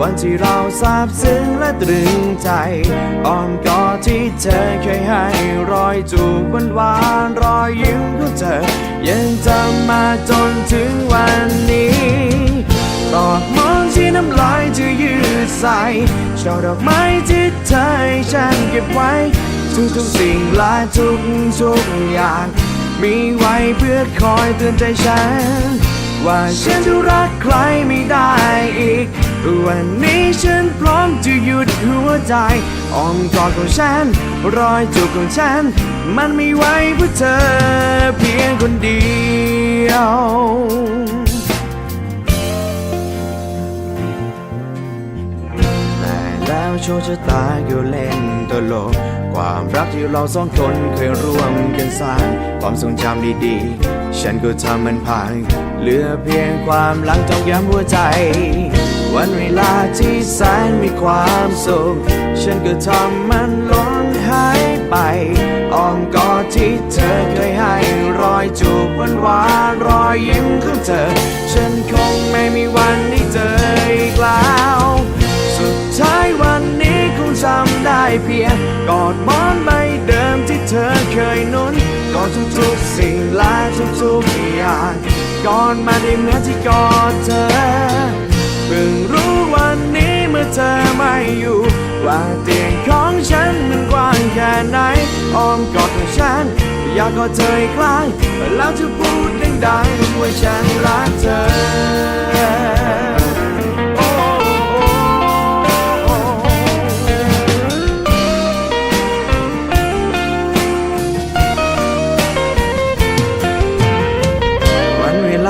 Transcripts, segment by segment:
วันที่เราซาบซึ้งและตรึงใจอ้อมกอดที่เธอเคยให้รอยจูบหวานหวานๆรอยยิ้มของเธอ ยังจำมาจนถึงวันนี้ดอกมองที่น้ำลายที่ยืดใส่ช่อดอกไม้ที่เธอให้ฉันเก็บไว้ ทุกทุกๆสิ่งและทุกทุกอย่าง มีไว้เพื่อคอยเตือนใจฉัน ว่าฉันจะรักใครไม่ได้อีก วันนี้ฉันพร้อมจะหยุดหัวใจอ้อมกอดของฉัน รอยจูบของฉัน มันไม่ไหวเพื่อเธอเพียงคนเดียวแต่แล้วโชคชะตาก็เล่นตลก ความรักที่เราสองคนเคยร่วมกันสร้าง ความทรงจำดีๆ ฉันก็ทำมันพัง เหลือเพียงความหลังจองย้ำหัวใจ วันเวลาที่แสนมีความสุข ฉันก็ทำมันล้นหายไปอ้อมกอดที่เธอเคยให้รอยจูบหวานหวานรอยยิ้มของเธอ ฉันคงไม่มีวันได้เจออีกแล้ว สุดท้ายวันนี้คงจำได้เพียงกอดมอนใบเดิมที่เธอเคยนุนกอดทุกๆสิ่งและทุกๆอย่างกอดมาได้เหมือนที่กอดเธอ พิ่งรู้วันนี้เมื่อเธอไม่อยู่ ว่าเตียงของฉันมันกว้างแค่ไหนอ้อมกอดของฉัน อยากกอดเธออีกครั้งแล้วจะพูดดังๆว่าฉันรักเธอ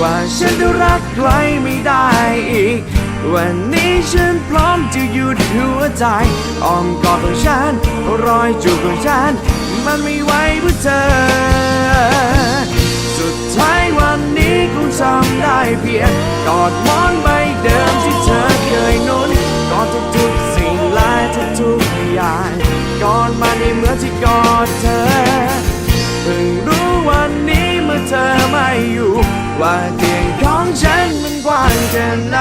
ว่าฉันจะรักใครไม่ได้อีก วันนี้ฉันพร้อมจะหยุดหัวใจอ้อมกอดของฉัน รอยจูบของฉัน มันไม่ไหวเพื่อเธอ สุดท้ายวันนี้คงจำได้เพียงกอดมอนใบเดิมที่เธอเคยนุนกอดทุกๆสิ่งและทุกๆอย่างกอดมาในเหมือนที่กอดเธอ เพิ่งรู้วันนี้เมื่อเธอไม่อยู่ ว่าเตียงของฉันมันกว้างแค่ไหน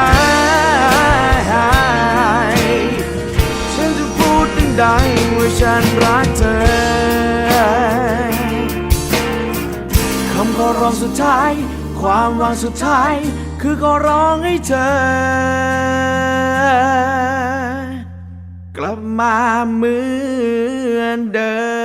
ฉันจะพูดดังๆว่าฉันรักเธอคำขอร้องสุดท้าย ความหวังสุดท้าย คือขอร้องให้เธอ กลับมาเหมือนเดิม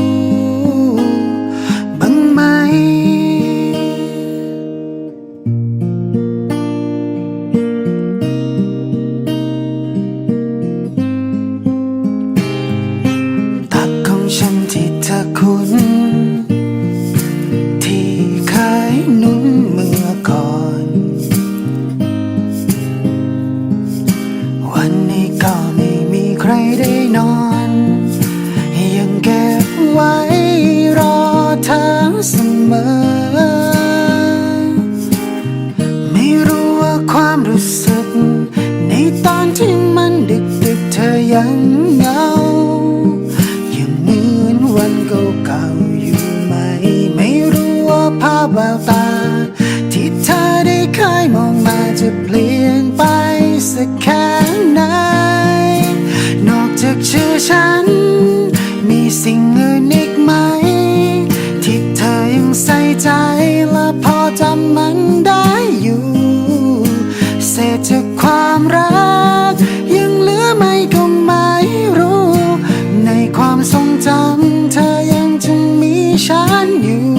แววตา ที่เธอได้เคยมองมาจะเปลี่ยนไปสักแค่ไหน นอกจากชื่อฉัน มีสิ่งอื่นอีกไหม ที่เธอยังใส่ใจและพอจำมันได้อยู่ เศษจากความรัก ยังเหลือไหม่ก็ไม่รู้ ในความทรงจำเธอยังจะมีฉันอยู่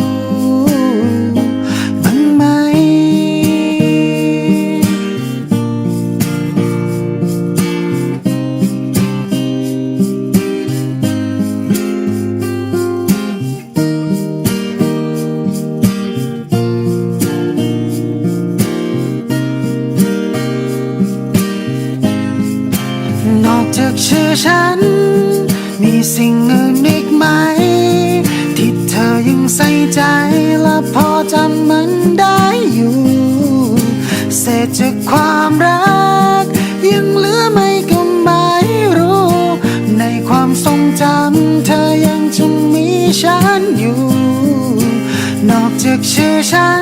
นอก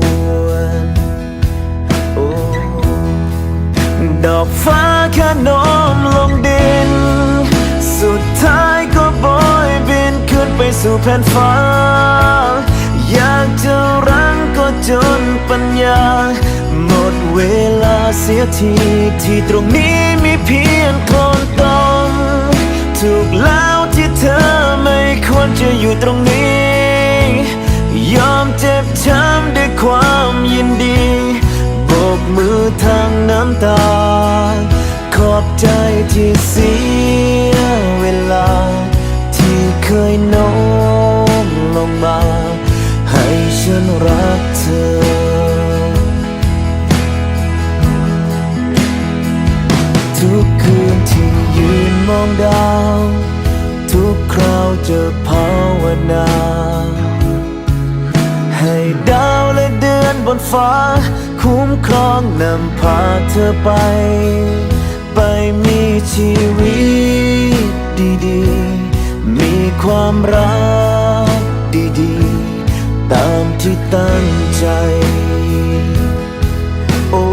ดอกฟ้าแค่น้มลงดิน สุดท้ายก็บอยบินขึ้นไปสู่แผ่นฟ้า อยากจะรังก็จนปัญญา หมดเวลาเสียทีที่ตรงนี้มีเพียงคนต้องถูกแล้วที่เธอไม่ควรจะอยู่ตรงนี้ ยอมเจ็บช้ำด้วยความยินดี มือทางน้ำตา ขอบใจที่เสียเวลา ที่เคยนอน ใจ โอ้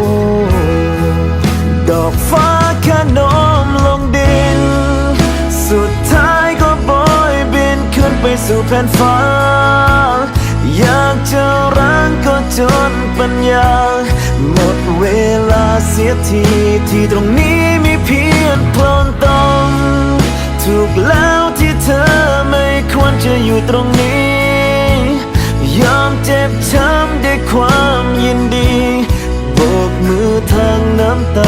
ดอกฟ้าแค่โน้มลงดิน สุดท้ายก็โบยบินขึ้นไปสู่แผ่นฟ้า อยากจะรังก็จนปัญญา หมดเวลาเสียทีที่ตรงนี้มีเพียงโคลนตมถูกแล้วที่เธอไม่ควรจะอยู่ตรงนี้ ยอมเจ็บช้ำด้วยความยินดีโบกมือทางน้ำตา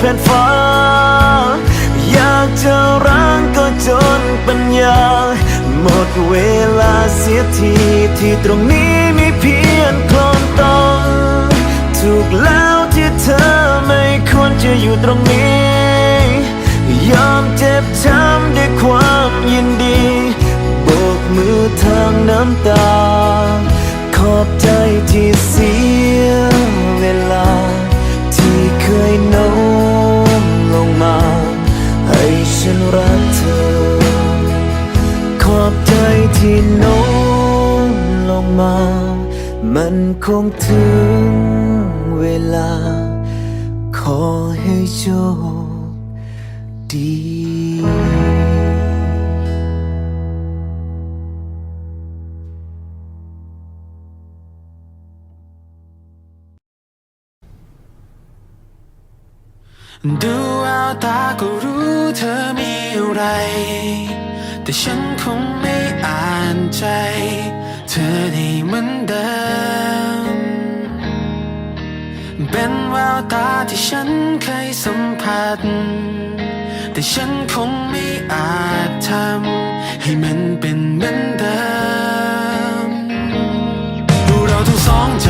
ไปสู่แผ่นฟ้า อยากจะรังก็จนปัญญา หมดเวลาเสียทีที่ตรงนี้มีเพียงคลนตมถูกแล้วที่เธอไม่ควรจะอยู่ตรงนี้ ยอมเจ็บช้ำด้วยความยินดีโบกมือทางน้ำตา ขอบใจที่เสียเวลา ที่เคยโน้ ฉันรักเธอ ขอบใจที่โน้มลงมา มันคงถึงเวลา ขอให้โชค ดูแววตาก็รู้เธอมีอะไร แต่ฉันคงไม่อ่านใจ เธอได้เหมือนเดิม เป็นแววตาที่ฉันเคยสัมผัส แต่ฉันคงไม่อาจทำให้มันเป็นเหมือนเดิม ดูเราทั้งสองจา